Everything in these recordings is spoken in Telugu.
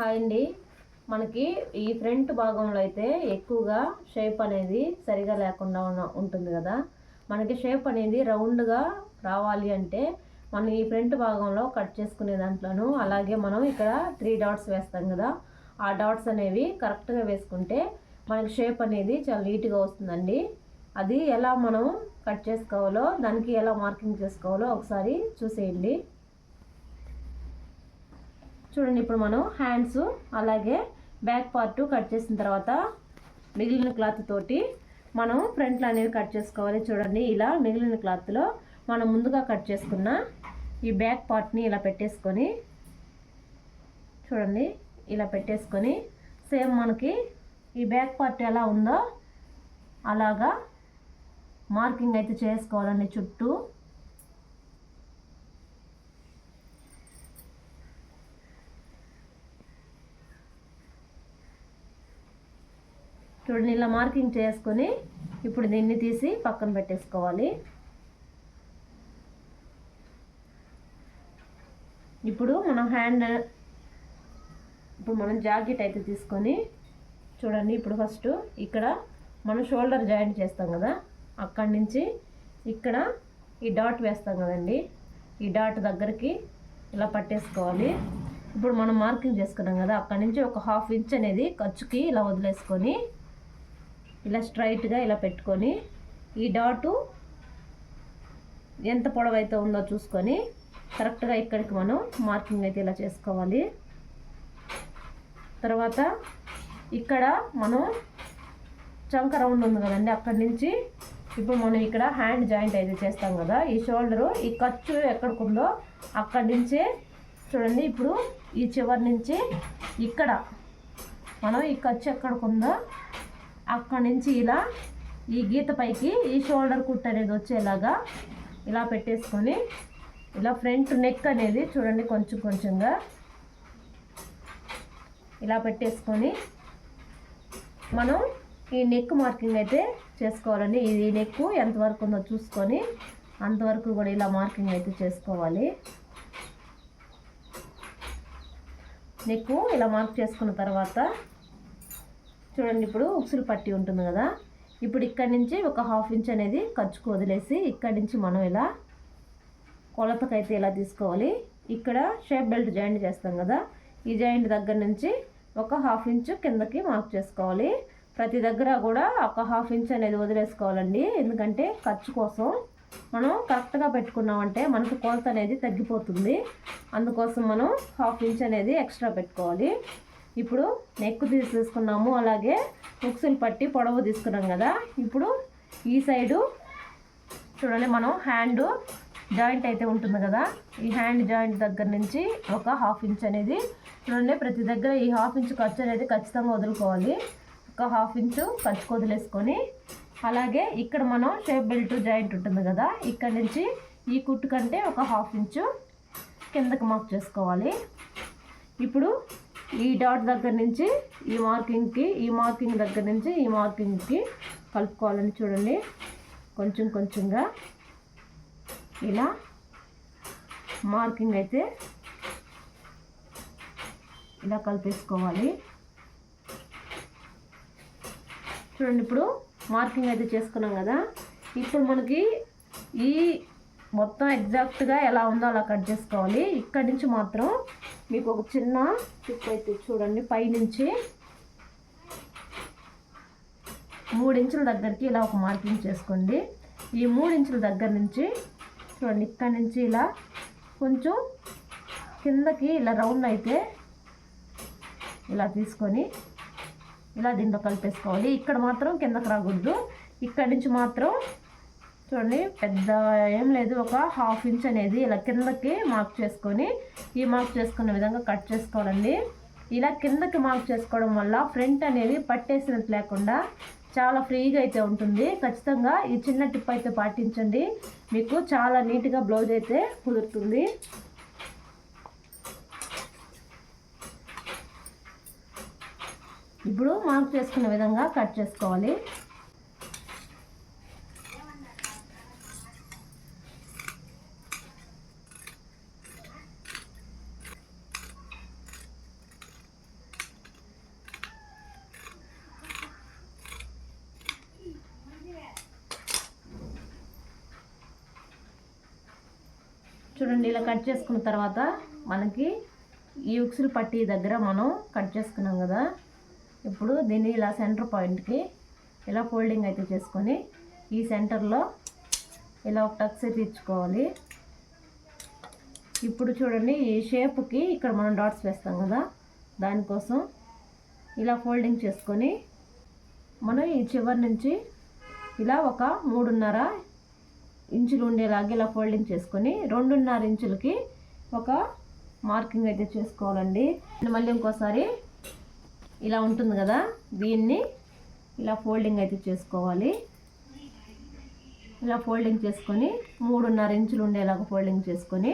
హాయ్ అండి మనకి ఈ ఫ్రంట్ భాగంలో అయితే ఎక్కువగా షేప్ అనేది సరిగా లేకుండా ఉంటుంది కదా. మనకి షేప్ అనేది రౌండ్గా రావాలి అంటే మనం ఈ ఫ్రంట్ భాగంలో కట్ చేసుకునే దాంట్లోనూ అలాగే మనం ఇక్కడ త్రీ డాట్స్ వేస్తాం కదా. ఆ డాట్స్ అనేవి కరెక్ట్గా వేసుకుంటే మనకి షేప్ అనేది చాలా నీట్గా వస్తుందండి. అది ఎలా మనం కట్ చేసుకోవాలో దానికి ఎలా మార్కింగ్ చేసుకోవాలో ఒకసారి చూసేయండి. చూడండి ఇప్పుడు మనం హ్యాండ్స్ అలాగే బ్యాక్ పార్ట్ కట్ చేసిన తర్వాత మిగిలిన క్లాత్ తోటి మనం ఫ్రంట్లు అనేవి కట్ చేసుకోవాలి. చూడండి ఇలా మిగిలిన క్లాత్లో మనం ముందుగా కట్ చేసుకున్న ఈ బ్యాక్ పార్ట్ని ఇలా పెట్టేసుకొని చూడండి ఇలా పెట్టేసుకొని సేమ్ మనకి ఈ బ్యాక్ పార్ట్ ఎలా ఉందో అలాగా మార్కింగ్ అయితే చేసుకోవాలండి. చుట్టూ చూడండి ఇలా మార్కింగ్ చేసుకొని ఇప్పుడు దీన్ని తీసి పక్కన పెట్టేసుకోవాలి. ఇప్పుడు మనం హ్యాండ్ ఇప్పుడు మనం జాకెట్ అయితే తీసుకొని చూడండి ఇప్పుడు ఫస్ట్ ఇక్కడ మనం షోల్డర్ జాయింట్ చేస్తాం కదా అక్కడి నుంచి ఇక్కడ ఈ డాట్ వేస్తాం కదండి ఈ డాట్ దగ్గరికి ఇలా పట్టేసుకోవాలి. ఇప్పుడు మనం మార్కింగ్ చేసుకున్నాం కదా అక్కడి నుంచి ఒక హాఫ్ ఇంచ్ అనేది ఖర్చుకి ఇలా వదిలేసుకొని ఇలా స్ట్రైట్గా ఇలా పెట్టుకొని ఈ డాటు ఎంత పొడవైతే ఉందో చూసుకొని కరెక్ట్గా ఇక్కడికి మనం మార్కింగ్ అయితే ఇలా చేసుకోవాలి. తర్వాత ఇక్కడ మనం చంక రౌండ్ ఉంది కదండి అక్కడి నుంచి ఇప్పుడు మనం ఇక్కడ హ్యాండ్ జాయింట్ అయితే చేస్తాం కదా ఈ షోల్డరు ఈ ఖర్చు ఎక్కడికి ఉందో అక్కడి నుంచే చూడండి ఇప్పుడు ఈ చివరి నుంచి ఇక్కడ మనం ఈ ఖర్చు ఎక్కడికి ఉందో అక్కడి నుంచి ఇలా ఈ గీత పైకి ఈ షోల్డర్ కుట్ అనేది వచ్చేలాగా ఇలా పెట్టేసుకొని ఇలా ఫ్రంట్ నెక్ అనేది చూడండి కొంచెం కొంచెంగా ఇలా పెట్టేసుకొని మనం ఈ నెక్ మార్కింగ్ అయితే చేసుకోవాలండి. ఈ నెక్ ఎంతవరకు ఉందో చూసుకొని అంతవరకు కూడా ఇలా మార్కింగ్ అయితే చేసుకోవాలి. నెక్ ఇలా మార్క్ చేసుకున్న తర్వాత చూడండి ఇప్పుడు ఉక్సులు పట్టి ఉంటుంది కదా. ఇప్పుడు ఇక్కడి నుంచి ఒక హాఫ్ ఇంచ్ అనేది ఖర్చుకు వదిలేసి ఇక్కడి నుంచి మనం ఇలా కొలతకైతే ఇలా తీసుకోవాలి? ఇక్కడ షేప్ బెల్ట్ జాయింట్ చేస్తాం కదా. ఈ జాయింట్ దగ్గర నుంచి ఒక హాఫ్ ఇంచ్ కిందకి మార్క్ చేసుకోవాలి. ప్రతి దగ్గర కూడా ఒక హాఫ్ ఇంచ్ అనేది వదిలేసుకోవాలండి. ఎందుకంటే ఖర్చు కోసం మనం కరెక్ట్గా పెట్టుకున్నామంటే మనకు కొలత అనేది తగ్గిపోతుంది. అందుకోసం మనం హాఫ్ ఇంచ్ అనేది ఎక్స్ట్రా పెట్టుకోవాలి. ఇప్పుడు నెక్ తీసేసుకున్నాము అలాగే ముక్సులు పట్టి పొడవు తీసుకున్నాం కదా. ఇప్పుడు ఈ సైడు చూడండి మనం హ్యాండ్ జాయింట్ అయితే ఉంటుంది కదా. ఈ హ్యాండ్ జాయింట్ దగ్గర నుంచి ఒక హాఫ్ ఇంచ్ అనేది చూడండి ప్రతి దగ్గర ఈ హాఫ్ ఇంచ్ ఖర్చు అనేది ఖచ్చితంగా వదులుకోవాలి. ఒక హాఫ్ ఇంచు ఖర్చుకు వదిలేసుకొని అలాగే ఇక్కడ మనం షేప్ బెల్ట్ జాయింట్ ఉంటుంది కదా. ఇక్కడ నుంచి ఈ కుట్టు కంటే ఒక హాఫ్ ఇంచు కిందకి మార్క్ చేసుకోవాలి. ఇప్పుడు ఈ డాట్ దగ్గర నుంచి ఈ మార్కింగ్కి ఈ మార్కింగ్ దగ్గర నుంచి ఈ మార్కింగ్కి కలుపుకోవాలని చూడండి. కొంచెం కొంచెంగా ఇలా మార్కింగ్ అయితే ఇలా కలిపేసుకోవాలి. చూడండి ఇప్పుడు మార్కింగ్ అయితే చేసుకున్నాం కదా. ఇప్పుడు మనకి ఈ మొత్తం ఎగ్జాక్ట్గా ఎలా ఉందో అలా కట్ చేసుకోవాలి. ఇక్కడి నుంచి మాత్రం మీకు ఒక చిన్న టిప్ అయితే చూడండి. పైనుంచి మూడు ఇంచుల దగ్గరికి ఇలా ఒక మార్కింగ్ చేసుకోండి. ఈ మూడు ఇంచుల దగ్గర నుంచి చూడండి ఇక్కడ నుంచి ఇలా కొంచెం కిందకి ఇలా రౌండ్ అయితే ఇలా తీసుకొని ఇలా దీంట్లో కలిపేసుకోవాలి. ఇక్కడ మాత్రం కిందకి రాకూడదు. ఇక్కడి నుంచి మాత్రం చూడండి పెద్ద ఏం లేదు ఒక హాఫ్ ఇంచ్ అనేది ఇలా కిందకి మార్క్ చేసుకొని ఈ మార్క్ చేసుకున్న విధంగా కట్ చేసుకోవాలండి. ఇలా కిందకి మార్క్ చేసుకోవడం వల్ల ఫ్రంట్ అనేది పట్టేసినట్టు లేకుండా చాలా ఫ్రీగా అయితే ఉంటుంది. ఖచ్చితంగా ఈ చిన్న టిప్ అయితే పాటించండి. మీకు చాలా నీట్గా బ్లౌజ్ అయితే కుదురుతుంది. ఇప్పుడు మార్క్ చేసుకున్న విధంగా కట్ చేసుకోవాలి చూడండి ఇలా కట్ చేసుకున్న తర్వాత మనకి ఈ ఉక్సులు పట్టి దగ్గర మనం కట్ చేసుకున్నాం కదా. ఇప్పుడు దీన్ని ఇలా సెంటర్ పాయింట్కి ఇలా ఫోల్డింగ్ అయితే చేసుకొని ఈ సెంటర్లో ఇలా ఒక టక్స్ అయితే ఇచ్చుకోవాలి. ఇప్పుడు చూడండి ఈ షేప్కి ఇక్కడ మనం డాట్స్ వేస్తాం కదా. దానికోసం ఇలా ఫోల్డింగ్ చేసుకొని మనం ఈ చివరి నుంచి ఇలా ఒక మూడున్నర ఇంచులు ఉండేలాగా ఇలా ఫోల్డింగ్ చేసుకొని రెండున్నర ఇంచులకి ఒక మార్కింగ్ అయితే చేసుకోవాలండి. మళ్ళీ ఇంకోసారి ఇలా ఉంటుంది కదా దీన్ని ఇలా ఫోల్డింగ్ అయితే చేసుకోవాలి. ఇలా ఫోల్డింగ్ చేసుకొని మూడున్నర ఇంచులు ఉండేలాగా ఫోల్డింగ్ చేసుకొని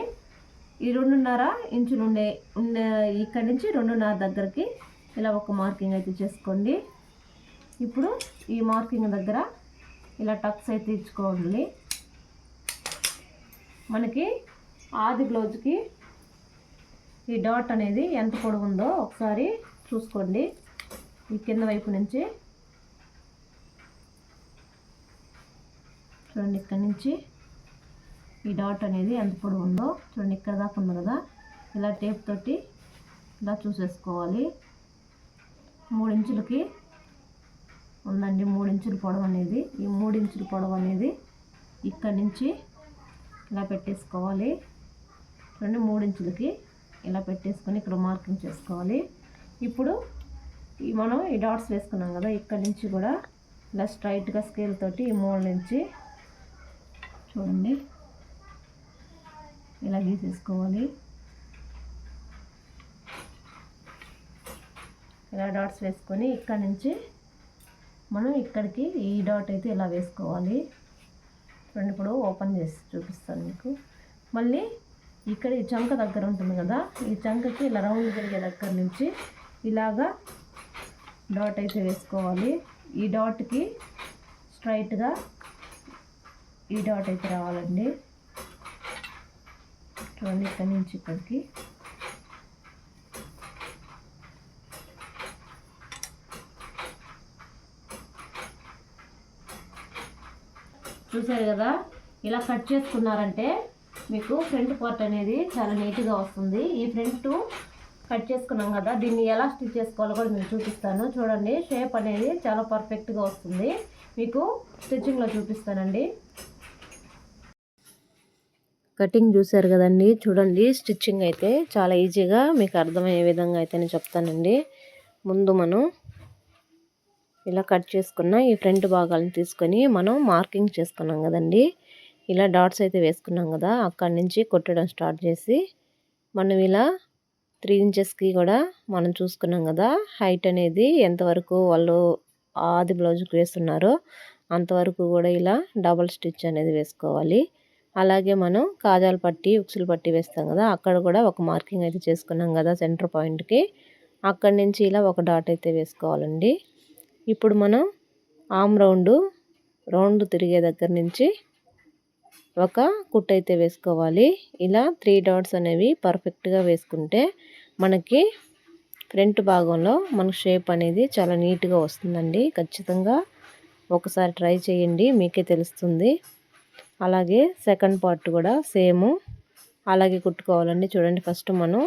ఈ రెండున్నర ఇంచులు ఉండే ఉండే ఇక్కడి నుంచి రెండున్నర దగ్గరికి ఇలా ఒక మార్కింగ్ అయితే చేసుకోండి. ఇప్పుడు ఈ మార్కింగ్ దగ్గర ఇలా టక్స్ అయితే ఇచ్చుకోవాలి. మనకి ఆది బ్లౌజ్కి ఈ డాట్ అనేది ఎంత పొడవు ఉందో ఒకసారి చూసుకోండి. ఈ కింద వైపు నుంచి చూడండి ఇక్కడ నుంచి ఈ డాట్ అనేది ఎంత పొడవు ఉందో చూడండి ఇక్కడ దాకా ఉంది కదా. ఇలా టేప్ తోటి ఇలా చూసేసుకోవాలి. మూడించులకి ఉందండి మూడించుల పొడవు అనేది. ఈ మూడించుల పొడవు అనేది ఇక్కడ నుంచి ఇలా పెట్టేసుకోవాలి. రెండు మూడించులకి ఇలా పెట్టేసుకొని ఇక్కడ మార్కింగ్ చేసుకోవాలి. ఇప్పుడు ఈ మనం ఈ డాట్స్ వేసుకున్నాం కదా ఇక్కడ నుంచి కూడా ఇలా స్ట్రైట్గా స్కేల్ తోటి ఈ మూల నుంచి చూడండి. ఇలా గీసేసుకోవాలి. ఇలా డాట్స్ వేసుకొని ఇక్కడ నుంచి మనం ఇక్కడికి ఈ డాట్ అయితే ఇలా వేసుకోవాలి. చూడండి ఇప్పుడు ఓపెన్ చేసి చూపిస్తాను మీకు. మళ్ళీ ఇక్కడ ఈ చంక దగ్గర ఉంటుంది కదా ఈ చంకకి ఇలా రౌండ్ జరిగే దగ్గర నుంచి ఇలాగా డాట్ అయితే వేసుకోవాలి. ఈ డాట్కి స్ట్రైట్గా ఈ డాట్ అయితే రావాలండి. చూడండి ఇక్కడి నుంచి ఇక్కడికి. చూసారు కదా? ఇలా కట్ చేసుకున్నారంటే మీకు ఫ్రంట్ పార్ట్ అనేది చాలా నీట్గా వస్తుంది. ఈ ఫ్రంట్ కట్ చేసుకున్నాం కదా దీన్ని ఎలా స్టిచ్ చేసుకోవాలో కూడా నేను చూపిస్తాను. చూడండి షేప్ అనేది చాలా పర్ఫెక్ట్గా వస్తుంది. మీకు స్టిచ్చింగ్లో చూపిస్తానండి. కటింగ్ చూసారు కదండి? చూడండి స్టిచ్చింగ్ అయితే చాలా ఈజీగా మీకు అర్థమయ్యే విధంగా అయితే నేను చెప్తానండి. ముందు మనం ఇలా కట్ చేసుకున్న ఈ ఫ్రంట్ భాగాలను తీసుకొని మనం మార్కింగ్ చేసుకున్నాం కదండి. ఇలా డాట్స్ అయితే వేసుకున్నాం కదా అక్కడి నుంచి కొట్టడం స్టార్ట్ చేసి మనం ఇలా త్రీ ఇంచెస్కి కూడా మనం చూసుకున్నాం కదా హైట్ అనేది ఎంతవరకు వాళ్ళు ఆది బ్లౌజ్కి వేస్తున్నారో అంతవరకు కూడా ఇలా డబల్ స్టిచ్ అనేది వేసుకోవాలి. అలాగే మనం కాజాలు పట్టి ఉక్సులు పట్టి వేస్తాం కదా అక్కడ కూడా ఒక మార్కింగ్ అయితే చేసుకున్నాం కదా సెంటర్ పాయింట్కి అక్కడి నుంచి ఇలా ఒక డాట్ అయితే వేసుకోవాలండి. ఇప్పుడు మనం ఆమ్ రౌండ్ రౌండ్ తిరిగే దగ్గర నుంచి ఒక కుట్ అయితే వేసుకోవాలి. ఇలా త్రీ డాట్స్ అనేవి పర్ఫెక్ట్గా వేసుకుంటే మనకి ఫ్రంట్ భాగంలో మన షేప్ అనేది చాలా నీట్గా వస్తుందండి. ఖచ్చితంగా ఒకసారి ట్రై చేయండి మీకే తెలుస్తుంది. అలాగే సెకండ్ పార్ట్ కూడా సేమ్. అలాగే కుట్టుకోవాలండి. చూడండి ఫస్ట్ మనం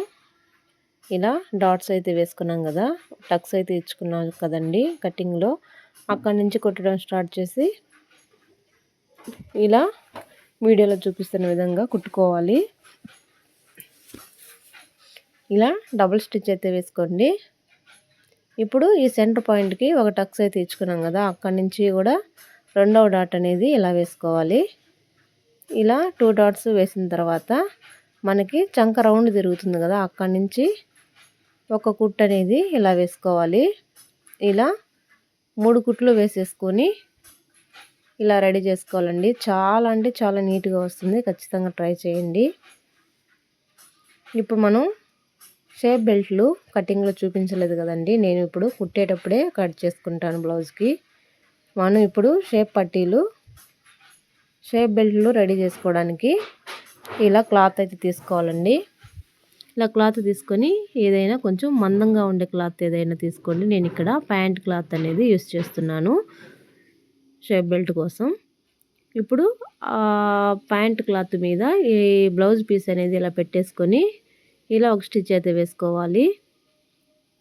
ఇలా డాట్స్ అయితే వేసుకున్నాం కదా. టక్స్ అయితే ఇచ్చుకున్నాం కదండి కటింగ్లో అక్కడి నుంచి కుట్టడం స్టార్ట్ చేసి ఇలా వీడియోలో చూపిస్తున్న విధంగా కుట్టుకోవాలి. ఇలా డబుల్ స్టిచ్ అయితే వేసుకోండి. ఇప్పుడు ఈ సెంటర్ పాయింట్కి ఒక టక్స్ అయితే ఇచ్చుకున్నాం కదా. అక్కడి నుంచి కూడా రెండవ డాట్ అనేది ఇలా వేసుకోవాలి. ఇలా టూ డాట్స్ వేసిన తర్వాత మనకి చంక రౌండ్ తిరుగుతుంది కదా. అక్కడి నుంచి ఒక కుట్ అనేది ఇలా వేసుకోవాలి. ఇలా మూడు కుట్లు వేసేసుకొని ఇలా రెడీ చేసుకోవాలండి. చాలా అంటే చాలా నీట్గా వస్తుంది. ఖచ్చితంగా ట్రై చేయండి. ఇప్పుడు మనం షేప్ బెల్ట్లు కటింగ్లో చూపించలేదు కదండి. నేను ఇప్పుడు కుట్టేటప్పుడే కట్ చేసుకుంటాను బ్లౌజ్కి. మనం ఇప్పుడు షేప్ పట్టీలు షేప్ బెల్ట్లు రెడీ చేసుకోవడానికి ఇలా క్లాత్ అయితే తీసుకోవాలండి. ఇలా క్లాత్ తీసుకొని ఏదైనా కొంచెం మందంగా ఉండే క్లాత్ ఏదైనా తీసుకోండి. నేను ఇక్కడ ప్యాంట్ క్లాత్ అనేది యూస్ చేస్తున్నాను షేప్ బెల్ట్ కోసం. ఇప్పుడు ప్యాంట్ క్లాత్ మీద ఈ బ్లౌజ్ పీస్ అనేది ఇలా పెట్టేసుకొని ఇలా ఒక స్టిచ్ అయితే వేసుకోవాలి.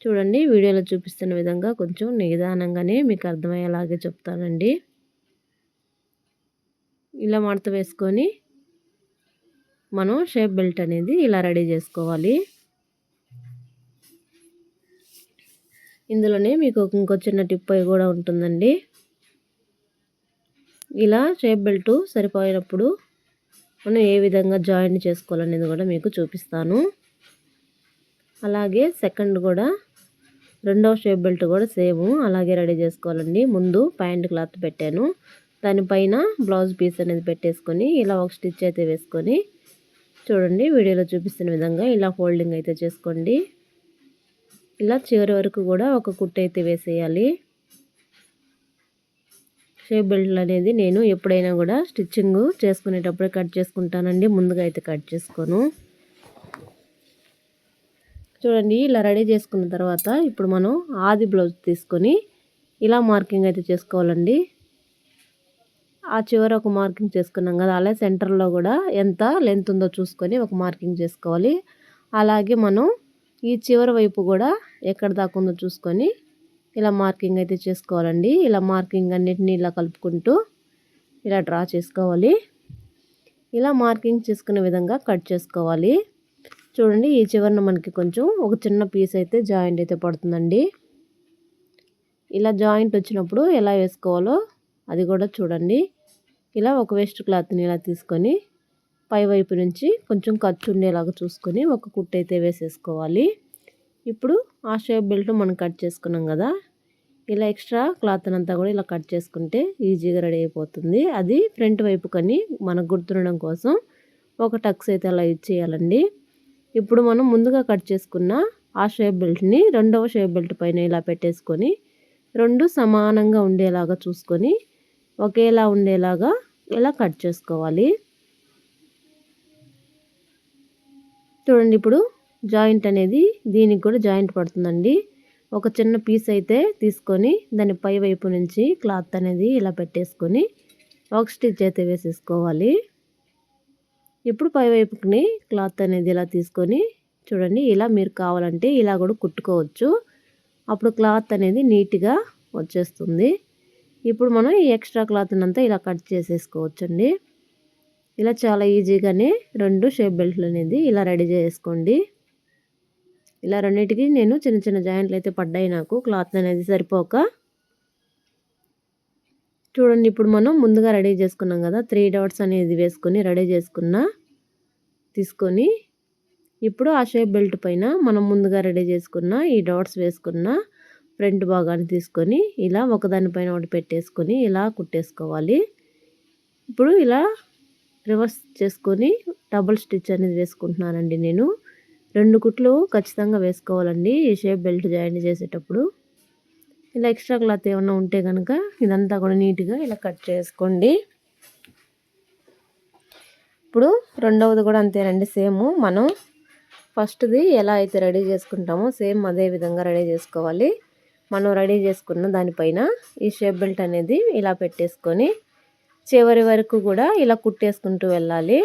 చూడండి వీడియోలో చూపిస్తున్న విధంగా కొంచెం నిదానంగానే మీకు అర్థమయ్యేలాగే చెప్తానండి. ఇలా మడత వేసుకొని మనం షేప్ బెల్ట్ అనేది ఇలా రెడీ చేసుకోవాలి. ఇందులోనే మీకు ఇంకో చిన్న టిప్ కూడా ఉంటుందండి. ఇలా షేప్ బెల్ట్ సరిపోయినప్పుడు మనం ఏ విధంగా జాయిన్ చేసుకోవాలనేది కూడా మీకు చూపిస్తాను. అలాగే సెకండ్ కూడా రెండవ షేప్ బెల్ట్ కూడా సేమ్ అలాగే రెడీ చేసుకోవాలండి. ముందు ప్యాంట్ క్లాత్ పెట్టాను. దానిపైన బ్లౌజ్ పీస్ అనేది పెట్టేసుకొని ఇలా ఒక స్టిచ్ అయితే వేసుకొని చూడండి వీడియోలో చూపిస్తున్న విధంగా ఇలా ఫోల్డింగ్ అయితే చేసుకోండి. ఇలా చివరి వరకు కూడా ఒక కుట్టు అయితే వేసేయాలి. షేప్ బెల్ట్ అనేది నేను ఎప్పుడైనా కూడా స్టిచ్చింగ్ చేసుకునేటప్పుడే కట్ చేసుకుంటానండి. ముందుగా అయితే కట్ చేసుకోను. చూడండి ఇలా రెడీ చేసుకున్న తర్వాత ఇప్పుడు మనం ఆది బ్లౌజ్ తీసుకొని ఇలా మార్కింగ్ అయితే చేసుకోవాలండి. ఆ చివర ఒక మార్కింగ్ చేసుకున్నాం కదా అలాగే సెంటర్లో కూడా ఎంత లెంత్ ఉందో చూసుకొని ఒక మార్కింగ్ చేసుకోవాలి. అలాగే మనం ఈ చివరి వైపు కూడా ఎక్కడ దాకా ఉందో చూసుకొని ఇలా మార్కింగ్ అయితే చేసుకోవాలండి. ఇలా మార్కింగ్ అన్నిటిని ఇలా కలుపుకుంటూ ఇలా డ్రా చేసుకోవాలి. ఇలా మార్కింగ్ చేసుకునే విధంగా కట్ చేసుకోవాలి. చూడండి ఈ చివరిన మనకి కొంచెం ఒక చిన్న పీస్ అయితే జాయింట్ అయితే పడుతుందండి. ఇలా జాయింట్ వచ్చినప్పుడు ఎలా వేసుకోవాలో అది కూడా చూడండి. ఇలా ఒక వేస్ట్ క్లాత్ని ఇలా తీసుకొని పై వైపు నుంచి కొంచెం ఖర్చు ఉండేలాగా చూసుకొని ఒక కుట్టు అయితే వేసేసుకోవాలి. ఇప్పుడు ఆ షేప్ బెల్ట్ మనం కట్ చేసుకున్నాం కదా ఇలా ఎక్స్ట్రా క్లాత్ అంతా కూడా ఇలా కట్ చేసుకుంటే ఈజీగా రెడీ అయిపోతుంది. అది ఫ్రంట్ వైపు కానీ మనకు గుర్తుండడం కోసం ఒక టక్స్ అయితే అలా ఇచ్చేయాలండి ఇప్పుడు మనం ముందుగా కట్ చేసుకున్న ఆ షేప్ బెల్ట్ని రెండవ షేప్ బెల్ట్ పైన ఇలా పెట్టేసుకొని రెండు సమానంగా ఉండేలాగా చూసుకొని ఒకేలా ఉండేలాగా ఇలా కట్ చేసుకోవాలి? చూడండి ఇప్పుడు జాయింట్ అనేది దీనికి కూడా జాయింట్ పడుతుందండి. ఒక చిన్న పీస్ అయితే తీసుకొని దాని పై వైపు నుంచి క్లాత్ అనేది ఇలా పెట్టేసుకొని ఒక స్టిచ్ అయితే వేసేసుకోవాలి. ఇప్పుడు పై వైపుకి క్లాత్ అనేది ఇలా తీసుకొని చూడండి ఇలా మీరు కావాలంటే ఇలా కూడా కుట్టుకోవచ్చు. అప్పుడు క్లాత్ అనేది నీట్గా వచ్చేస్తుంది. ఇప్పుడు మనం ఈ ఎక్స్ట్రా క్లాత్ అంతా ఇలా కట్ చేసేసుకోవచ్చండి. ఇలా చాలా ఈజీగానే రెండు షేప్ బెల్ట్లు అనేది ఇలా రెడీ చేసుకోండి. ఇలా రెండింటికి నేను చిన్న చిన్న జాయింట్లు అయితే పడ్డాయి నాకు. క్లాత్ అనేది సరిపోక. చూడండి ఇప్పుడు మనం ముందుగా రెడీ చేసుకున్నాం కదా త్రీ డాట్స్ అనేది వేసుకొని రెడీ చేసుకున్న తీసుకొని ఇప్పుడు ఆ షేప్ బెల్ట్ పైన మనం ముందుగా రెడీ చేసుకున్న ఈ డాట్స్ వేసుకున్న ఫ్రంట్ భాగాన్ని తీసుకొని ఇలా ఒకదానిపైన ఒకటి పెట్టేసుకొని ఇలా కుట్టేసుకోవాలి. ఇప్పుడు ఇలా రివర్స్ చేసుకొని డబుల్ స్టిచ్ అనేది వేసుకుంటున్నానండి నేను. రెండు కుట్లు ఖచ్చితంగా వేసుకోవాలండి. ఈ షేప్ బెల్ట్ జాయిన్ చేసేటప్పుడు. ఇలా ఎక్స్ట్రా క్లాత్ ఏమన్నా ఉంటే కనుక ఇదంతా కూడా నీట్గా ఇలా కట్ చేసుకోండి. ఇప్పుడు రెండవది కూడా అంతేనండి సేమ్. మనం ఫస్ట్ది ఎలా అయితే రెడీ చేసుకుంటామో సేమ్ అదే విధంగా రెడీ చేసుకోవాలి. మనం రెడీ చేసుకున్న దానిపైన ఈ షేప్ బెల్ట్ అనేది ఇలా పెట్టేసుకొని చివరి వరకు కూడా ఇలా కుట్టేసుకుంటూ వెళ్ళాలి.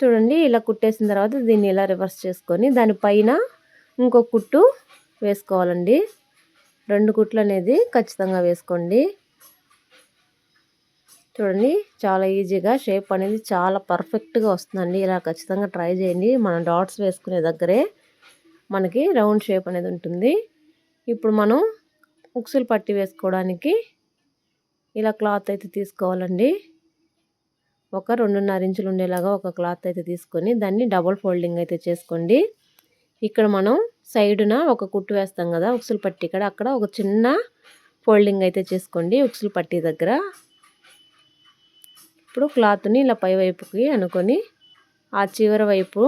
చూడండి ఇలా కుట్టేసిన తర్వాత దీన్ని ఇలా రివర్స్ చేసుకొని దానిపైన ఇంకో కుట్టు వేసుకోవాలండి. రెండు కుట్లు అనేది ఖచ్చితంగా వేసుకోండి. చూడండి చాలా ఈజీగా షేప్ అనేది చాలా పర్ఫెక్ట్గా వస్తుందండి. ఇలా ఖచ్చితంగా ట్రై చేయండి. మనం డాట్స్ వేసుకునే దగ్గరే మనకి రౌండ్ షేప్ అనేది ఉంటుంది. ఇప్పుడు మనం ఉక్సులు పట్టి వేసుకోవడానికి ఇలా క్లాత్ అయితే తీసుకోవాలండి. ఒక రెండున్నర ఇంచులు ఉండేలాగా ఒక క్లాత్ అయితే తీసుకొని దాన్ని డబుల్ ఫోల్డింగ్ అయితే చేసుకోండి. ఇక్కడ మనం సైడున ఒక కుట్టు వేస్తాం కదా ఉక్సులు పట్టి ఇక్కడ అక్కడ ఒక చిన్న ఫోల్డింగ్ అయితే చేసుకోండి ఉక్సులు పట్టి దగ్గర. ఇప్పుడు క్లాత్ని ఇలా పై వైపుకి అనుకొని ఆ చివరి వైపు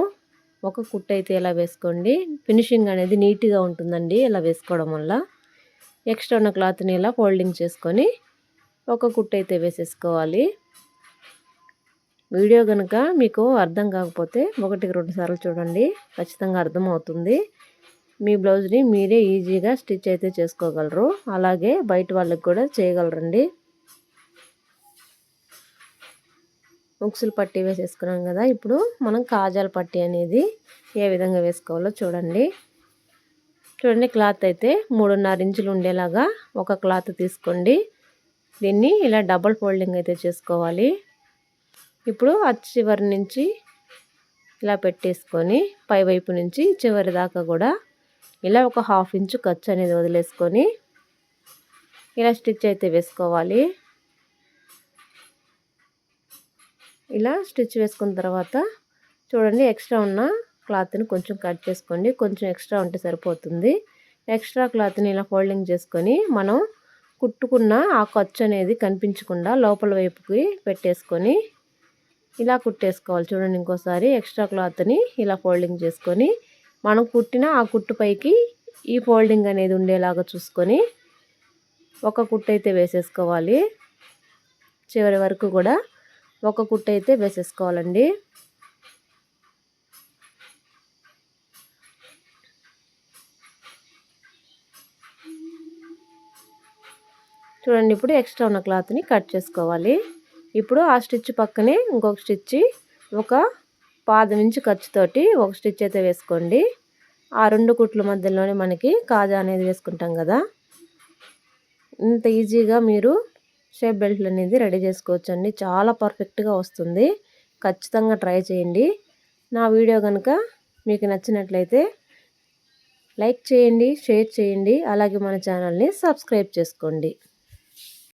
ఒక కుట్టు అయితే ఇలా వేసుకోండి? ఫినిషింగ్ అనేది నీట్గా ఉంటుందండి ఇలా వేసుకోవడం వల్ల. ఎక్స్ట్రా ఉన్న క్లాత్ని ఇలా ఫోల్డింగ్ చేసుకొని ఒక కుట్టు అయితే వేసేసుకోవాలి. వీడియో కనుక మీకు అర్థం కాకపోతే ఒకటికి రెండు సార్లు చూడండి ఖచ్చితంగా అర్థమవుతుంది. మీ బ్లౌజ్ని మీరే ఈజీగా స్టిచ్ అయితే చేసుకోగలరు. అలాగే బయట వాళ్ళకి కూడా చేయగలరండి. ఉక్సులు పట్టి వేసేసుకున్నాం కదా. ఇప్పుడు మనం కాజాల పట్టి అనేది ఏ విధంగా వేసుకోవాలో చూడండి. చూడండి క్లాత్ అయితే మూడున్నర ఇంచులు ఉండేలాగా ఒక క్లాత్ తీసుకోండి. దీన్ని ఇలా డబల్ ఫోల్డింగ్ అయితే చేసుకోవాలి. ఇప్పుడు ఆ చివరి నుంచి ఇలా పెట్టేసుకొని పై వైపు నుంచి చివరి దాకా కూడా ఇలా ఒక హాఫ్ ఇంచు ఖర్చు అనేది వదిలేసుకొని ఇలా స్టిచ్ అయితే వేసుకోవాలి. ఇలా స్టిచ్ వేసుకున్న తర్వాత చూడండి ఎక్స్ట్రా ఉన్న క్లాత్ని కొంచెం కట్ చేసుకోండి. కొంచెం ఎక్స్ట్రా ఉంటే సరిపోతుంది. ఎక్స్ట్రా క్లాత్ని ఇలా ఫోల్డింగ్ చేసుకొని మనం కుట్టుకున్న ఆ ఖర్చు అనేది కనిపించకుండా లోపల వైపుకి పెట్టేసుకొని ఇలా కుట్టేసుకోవాలి. చూడండి ఇంకోసారి ఎక్స్ట్రా క్లాత్ని ఇలా ఫోల్డింగ్ చేసుకొని మనం కుట్టిన ఆ కుట్టు పైకి ఈ ఫోల్డింగ్ అనేది ఉండేలాగా చూసుకొని ఒక కుట్టు అయితే వేసేసుకోవాలి. చివరి వరకు కూడా ఒక కుట్ట అయితే వేసేసుకోవాలండి. చూడండి ఇప్పుడు ఎక్స్ట్రా ఉన్న క్లాత్ని కట్ చేసుకోవాలి. ఇప్పుడు ఆ స్టిచ్ పక్కనే ఇంకొక స్టిచ్ ఒక పాదం ఇంచు ఖర్చుతోటి ఒక స్టిచ్ అయితే వేసుకోండి. ఆ రెండు కుట్ల మధ్యలోనే మనకి కాజా అనేది వేసుకుంటాం కదా. ఇంత ఈజీగా మీరు షేప్ బెల్ట్లు అనేది రెడీ చేసుకోవచ్చండి. చాలా పర్ఫెక్ట్గా వస్తుంది. ఖచ్చితంగా ట్రై చేయండి. నా వీడియో కనుక మీకు నచ్చినట్లయితే లైక్ చేయండి షేర్ చేయండి అలాగే మన ఛానల్ని సబ్స్క్రైబ్ చేసుకోండి.